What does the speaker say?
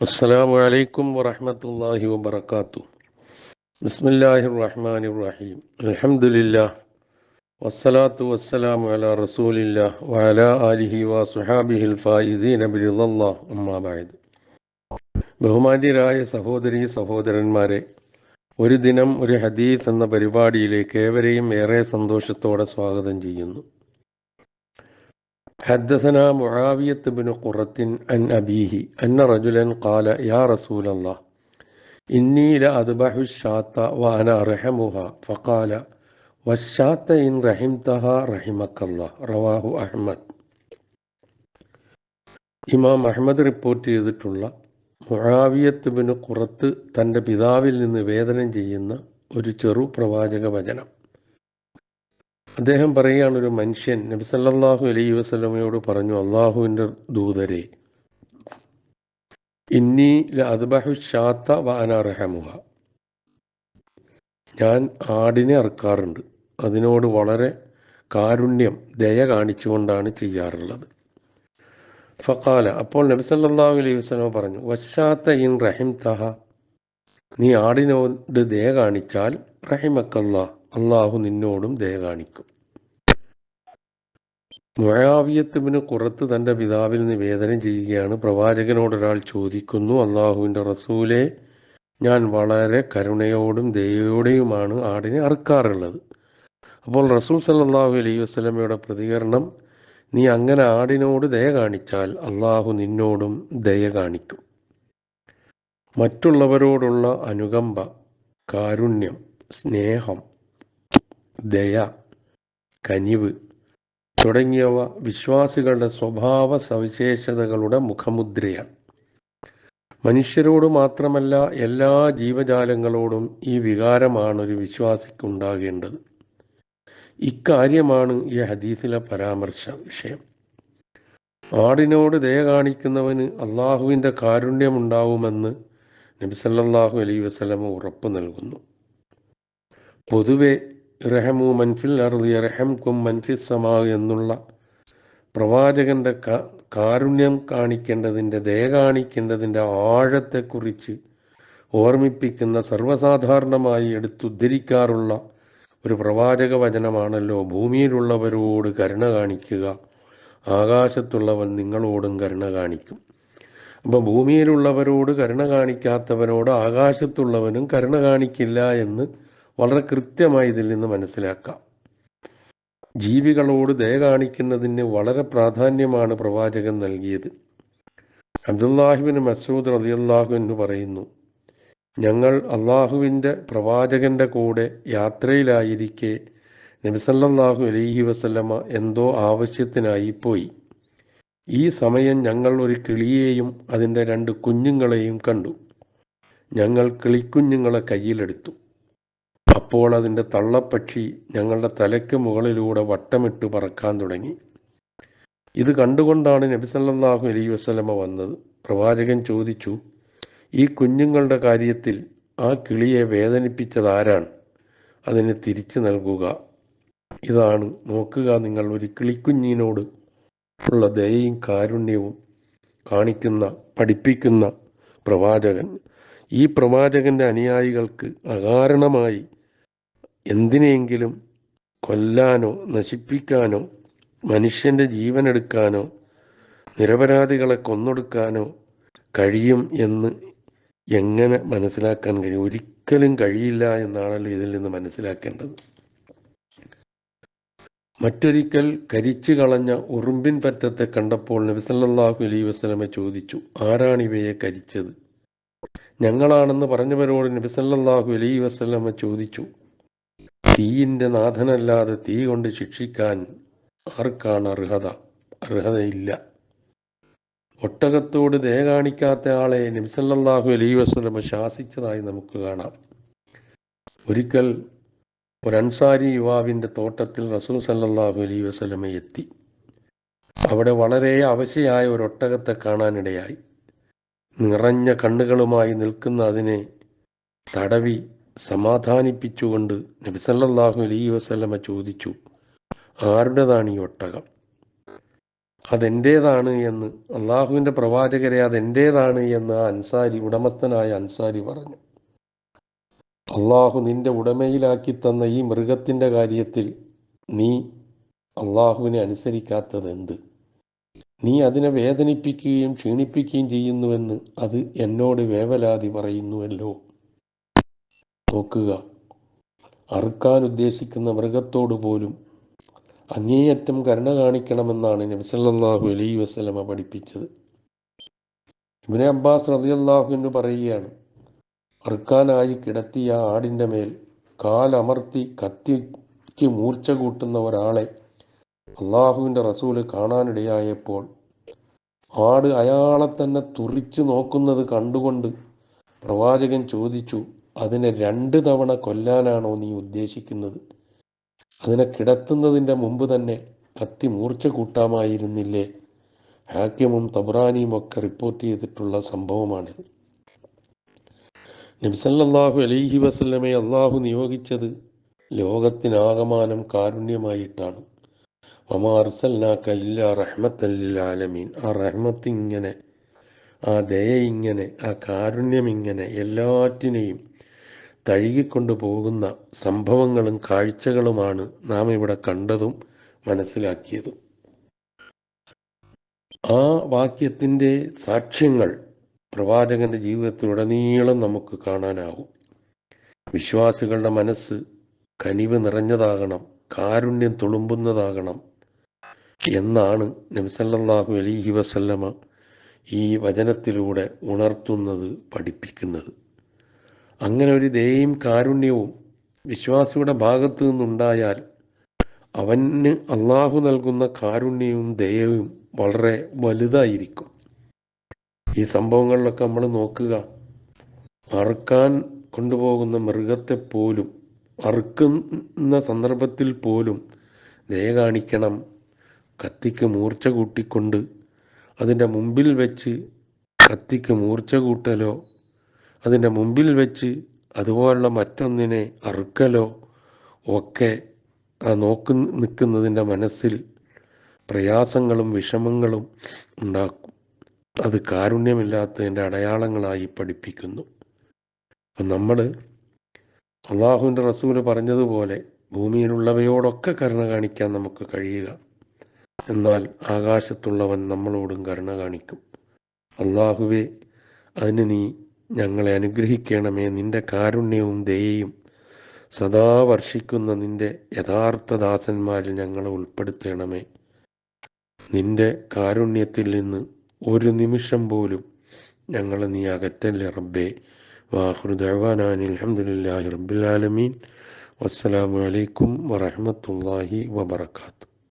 അസ്സലാമു അലൈക്കും വറഹമത്തല്ലാഹി വബർക്കാത്തു ബിസ്മില്ലാഹി റഹ്മാൻ റഹീം അലഹമുല്ല വസ്സലാത്തു വസ്സലാമു അല റസൂലില്ല. വഅല ആലിഹി വസുഹാബിഹിൽ ഫായിസീന ബിറിദല്ലാഹ് അമ്മാ ബഅദ്. ബഹുമാന്യരായ സഹോദരി സഹോദരന്മാരെ ഒരു ദിനം ഒരു ഹദീസ് എന്ന പരിപാടിയിലേക്ക് ഏവരെയും ഏറെ സന്തോഷത്തോടെ സ്വാഗതം ചെയ്യുന്നു. حدثنا معاوية بن قرة عن أبيه أن رجلا قال يا رسول الله إني لأذبح الشاة وأنا أرحمها فقال والشاة إن رحمتها رحمك الله رواه أحمد ഇമാം അഹമ്മദ് റിപ്പോർട്ട് ചെയ്തിട്ടുള്ള മുഴാവിയത്ത് ബിന് കുറത്ത് തൻ്റെ പിതാവിൽ നിന്ന് വേദനം ചെയ്യുന്ന ഒരു ചെറു പ്രവാചക വചനം അദ്ദേഹം പറയുകയാണ് ഒരു മനുഷ്യൻ നബി സല്ലല്ലാഹു അലൈഹി വസല്ലമയോട് പറഞ്ഞു അള്ളാഹുവിന്റെ ദൂതരെ ഇന്നി അദ്ബഹു ഷാത്ത വാനാർഹമുഹ ഞാൻ ആടിനെ അറുക്കാറുണ്ട്. അതിനോട് വളരെ കാരുണ്യം ദയ കാണിച്ചുകൊണ്ടാണ് ചെയ്യാറുള്ളത്. ഫക്കാല അപ്പോൾ നബി സല്ലല്ലാഹു അലൈഹി വസല്ലമ പറഞ്ഞു വശാത്ത ഇൻ റഹിം തഹ നീ ആടിനോട് ദയ കാണിച്ചാൽ റഹിമക്കല്ലാ അള്ളാഹു നിന്നോടും ദയ കാണിക്കും. മുഴാവിയത്തുബിന് കുറത്ത് തന്റെ പിതാവിൽ നിന്ന് വേദന ചെയ്യുകയാണ്. പ്രവാചകനോട് ഒരാൾ ചോദിക്കുന്നു അള്ളാഹുവിന്റെ റസൂലെ ഞാൻ വളരെ കരുണയോടും ദയോടെയുമാണ് ആടിനെ അറുക്കാറുള്ളത്. അപ്പോൾ റസൂൽ സല്ലാഹു അലൈഹി വസ്ലമയുടെ പ്രതികരണം നീ അങ്ങനെ ആടിനോട് ദയ കാണിച്ചാൽ അള്ളാഹു നിന്നോടും ദയ കാണിക്കും. മറ്റുള്ളവരോടുള്ള അനുകമ്പ കാരുണ്യം സ്നേഹം ദയ കനിവ് തുടങ്ങിയവ വിശ്വാസികളുടെ സ്വഭാവ സവിശേഷതകളുടെ മുഖമുദ്രയാണ്. മനുഷ്യരോട് മാത്രമല്ല എല്ലാ ജീവജാലങ്ങളോടും ഈ വികാരമാണ് ഒരു വിശ്വാസിക്കുണ്ടാകേണ്ടത്. ഇക്കാര്യമാണ് ഈ ഹദീസിലെ പരാമർശ വിഷയം. ആടിനോട് ദയ കാണിക്കുന്നവന് അള്ളാഹുവിന്റെ കാരുണ്യമുണ്ടാവുമെന്ന് നബിസല്ലാഹു അലൈ വസ്ലമ ഉറപ്പ് നൽകുന്നു. പൊതുവെ റഹമു മൻഫിൽ അറുതി റഹം കും മൻഫിൽ സമാ എന്നുള്ള പ്രവാചകന്റെ കാരുണ്യം കാണിക്കേണ്ടതിന്റെ ദയ കാണിക്കേണ്ടതിന്റെ ആഴത്തെക്കുറിച്ച് ഓർമ്മിപ്പിക്കുന്ന സർവസാധാരണമായി എടുത്തുദ്ധരിക്കാറുള്ള ഒരു പ്രവാചക വചനമാണല്ലോ ഭൂമിയിലുള്ളവരോട് കരുണ കാണിക്കുക ആകാശത്തുള്ളവൻ നിങ്ങളോടും കരുണ കാണിക്കും. അപ്പോൾ ഭൂമിയിലുള്ളവരോട് കരുണ കാണിക്കാത്തവനോട് ആകാശത്തുള്ളവനും കരുണ കാണിക്കില്ല എന്ന് വളരെ കൃത്യമായി ഇതിൽ നിന്ന് മനസ്സിലാക്കാം. ജീവികളോട് ദയ കാണിക്കുന്നതിന് വളരെ പ്രാധാന്യമാണ് പ്രവാചകൻ നൽകിയത്. അബ്ദുല്ലാഹിബിന് മസൂദ് റലിയല്ലാഹു എന്ന് പറയുന്നു ഞങ്ങൾ അള്ളാഹുവിന്റെ പ്രവാചകന്റെ കൂടെ യാത്രയിലായിരിക്കെ നബിസല്ലാഹു അലൈഹി വസല്ലമ എന്തോ ആവശ്യത്തിനായി പോയി. ഈ സമയം ഞങ്ങൾ ഒരു കിളിയെയും അതിന്റെ രണ്ട് കുഞ്ഞുങ്ങളെയും കണ്ടു. ഞങ്ങൾ കിളിക്കുഞ്ഞുങ്ങളെ കയ്യിലെടുത്തു. അപ്പോൾ അതിന്റെ തള്ളപ്പക്ഷി ഞങ്ങളുടെ തലയ്ക്ക് മുകളിലൂടെ വട്ടമിട്ട് പറക്കാൻ തുടങ്ങി. ഇത് കണ്ടുകൊണ്ടാണ് നബിസല്ലാഹു അലൈ വസ്ലമ വന്നത്. പ്രവാചകൻ ചോദിച്ചു ഈ കുഞ്ഞുങ്ങളുടെ കാര്യത്തിൽ ആ കിളിയെ വേദനിപ്പിച്ചത് ആരാണ്? അതിനെ തിരിച്ചു നൽകുക. ഇതാണ് നോക്കുക നിങ്ങൾ ഒരു കിളിക്കുഞ്ഞിനോട് ഉള്ള ദയയും കാരുണ്യവും കാണിക്കുന്ന പഠിപ്പിക്കുന്ന പ്രവാചകൻ. ഈ പ്രവാചകന്റെ അനുയായികൾക്ക് അകാരണമായി എന്തിനെങ്കിലും കൊല്ലാനോ നശിപ്പിക്കാനോ മനുഷ്യന്റെ ജീവൻ എടുക്കാനോ നിരപരാധികളെ കൊന്നൊടുക്കാനോ കഴിയും എന്ന് എങ്ങനെ മനസ്സിലാക്കാൻ കഴിയും? ഒരിക്കലും കഴിയില്ല എന്നാണല്ലോ ഇതിൽ നിന്ന് മനസ്സിലാക്കേണ്ടത്. മറ്റൊരിക്കൽ കരിച്ചു കളഞ്ഞ ഉറുമ്പിൻ പറ്റത്തെ കണ്ടപ്പോൾ നബിസല്ലാഹു അലൈ വസ്ലമെ ചോദിച്ചു ആരാണ് ഇവയെ കരിച്ചത്? ഞങ്ങളാണെന്ന് പറഞ്ഞവരോട് നബിസല്ലാഹു അലൈ വസ്ലമ ചോദിച്ചു തീയിന്റെ നാഥനല്ലാതെ തീ കൊണ്ട് ശിക്ഷിക്കാൻ ആർക്കാണ് അർഹത? അർഹതയില്ല. ഒട്ടകത്തോട് ദയ കാണിക്കാത്ത ആളെ നബിസല്ലാഹു അലൈ വസ്ലമ ശാസിച്ചതായി നമുക്ക് കാണാം. ഒരിക്കൽ ഒരു അൻസാരി യുവാവിന്റെ തോട്ടത്തിൽ റസൂൽ സല്ലാഹു അലൈ വസ്ലമ എത്തി. അവിടെ വളരെ അവശയായ ഒരു ഒട്ടകത്തെ കാണാനിടയായി. നിറഞ്ഞ കണ്ണുകളുമായി നിൽക്കുന്ന അതിനെ തടവി സമാധാനിപ്പിച്ചുകൊണ്ട് നബിസല്ലാഹു അലൈ വസ്ലമ ചോദിച്ചു ആരുടേതാണ് ഈ ഒട്ടകം? അതെന്റേതാണ് എന്ന്? അള്ളാഹുവിന്റെ പ്രവാചകരെ അതെന്റേതാണ് എന്ന് ആ അൻസാരി ഉടമസ്ഥനായ അൻസാരി പറഞ്ഞു. അള്ളാഹു നിന്റെ ഉടമയിലാക്കി തന്ന ഈ മൃഗത്തിന്റെ കാര്യത്തിൽ നീ അള്ളാഹുവിനെ അനുസരിക്കാത്തത് എന്ത്? നീ അതിനെ വേദനിപ്പിക്കുകയും ക്ഷീണിപ്പിക്കുകയും ചെയ്യുന്നുവെന്ന് അത് എന്നോട് വേവലാതി പറയുന്നുവല്ലോ. നോക്കുക. അറുക്കാൻ ഉദ്ദേശിക്കുന്ന മൃഗത്തോട് പോലും അങ്ങേയറ്റം കരുണ കാണിക്കണമെന്നാണ് നബിസല്ലാഹു അലൈ വസ്ലമ പഠിപ്പിച്ചത്. ഇബിനെ അബ്ബാസ് റതിയല്ലാഹു എന്ന് പറയുകയാണ് അറുക്കാനായി കിടത്തിയ ആടിന്റെ മേൽ കാലമർത്തി കത്തിക്ക് മൂർച്ച കൂട്ടുന്ന ഒരാളെ അള്ളാഹുവിന്റെ റസൂൽ കാണാനിടയായപ്പോൾ ആട് അയാളെ തന്നെ തുറിച്ചു നോക്കുന്നത് കണ്ടുകൊണ്ട് പ്രവാചകൻ ചോദിച്ചു അതിനെ രണ്ട് തവണ കൊല്ലാനാണോ നീ ഉദ്ദേശിക്കുന്നത്? അതിനെ കിടത്തുന്നതിന്റെ മുമ്പ് തന്നെ കത്തി മൂർച്ച കൂട്ടാമായിരുന്നില്ലേ? ഹാക്യമും തബ്രാനിയും ഒക്കെ റിപ്പോർട്ട് ചെയ്തിട്ടുള്ള സംഭവമാണിത്. നബ്സല്ലാഹു അലൈഹി വസല്ലമെ അള്ളാഹു നിയോഗിച്ചത് ലോകത്തിനാകമാനം കാരുണ്യമായിട്ടാണ്. ഒമാർസല്ലാക്ക ഇല്ല ആ റഹ്മത്ത് ഇങ്ങനെ ആ ദയ ഇങ്ങനെ ആ കാരുണ്യം ഇങ്ങനെ എല്ലാറ്റിനെയും തഴുകിക്കൊണ്ടു പോകുന്ന സംഭവങ്ങളും കാഴ്ചകളുമാണ് നാം ഇവിടെ കണ്ടതും മനസ്സിലാക്കിയതും. ആ വാക്യത്തിന്റെ സാക്ഷ്യങ്ങൾ പ്രവാചകന്റെ ജീവിതത്തിലുടനീളം നമുക്ക് കാണാനാവും വിശ്വാസികളുടെ മനസ്സ് കനിവ് നിറഞ്ഞതാകണം കാരുണ്യം തുളുമ്പുന്നതാകണം എന്നാണ് നബ്സല്ലാഹു അലൈഹി വസല്ലമ ഈ വചനത്തിലൂടെ ഉണർത്തുന്നത് പഠിപ്പിക്കുന്നത്. അങ്ങനെ ഒരു ദയയും കാരുണ്യവും വിശ്വാസിയുടെ ഭാഗത്തു നിന്നുണ്ടായാൽ അവന് അള്ളാഹു നൽകുന്ന കാരുണ്യവും ദയവും വളരെ വലുതായിരിക്കും. ഈ സംഭവങ്ങളിലൊക്കെ നമ്മൾ നോക്കുക. അറുക്കാൻ കൊണ്ടുപോകുന്ന മൃഗത്തെ പോലും അറുക്കുന്ന സന്ദർഭത്തിൽ പോലും ദയ കാണിക്കണം. കത്തിക്ക് മൂർച്ച കൂട്ടിക്കൊണ്ട് അതിന്റെ മുമ്പിൽ വെച്ച് കത്തിക്ക് മൂർച്ച കൂട്ടലോ അതിന്റെ മുമ്പിൽ വെച്ച് അതുപോലുള്ള മറ്റൊന്നിനെ അറുക്കലോ ഒക്കെ ആ നോക്കി നിൽക്കുന്നതിന്റെ മനസ്സിൽ പ്രയാസങ്ങളും വിഷമങ്ങളും ഉണ്ടാക്കും. അത് കാരുണ്യമില്ലാത്തതിന്റെ അടയാളങ്ങളായി പഠിപ്പിക്കുന്നു. അപ്പം നമ്മൾ അള്ളാഹുവിന്റെ റസൂൽ പറഞ്ഞതുപോലെ ഭൂമിയിലുള്ളവയോടൊക്കെ കരുണ കാണിക്കാൻ നമുക്ക് കഴിയുക. എന്നാൽ ആകാശത്തുള്ളവൻ നമ്മളോടും കരുണ കാണിക്കും. അള്ളാഹുവെ അതിന് നീ ഞങ്ങളെ അനുഗ്രഹിക്കണമേ. നിന്റെ കാരുണ്യവും ദയയും സദാ വർഷിക്കുന്ന നിന്റെ യഥാർത്ഥ ദാസന്മാരിൽ ഞങ്ങളെ ഉൾപ്പെടുത്തണമേ. നിന്റെ കാരുണ്യത്തിൽ നിന്ന് ഒരു നിമിഷം പോലും ഞങ്ങളെ നീ അകറ്റല്ലേ റബ്ബേ. വാഹുർ ദഅവാനാനി അൽഹംദുലില്ലാഹി റബ്ബിൽ ആലമീൻ. വസ്സലാമു അലൈക്കും വറഹ്മത്തുള്ളാഹി വബറകാതുഹു.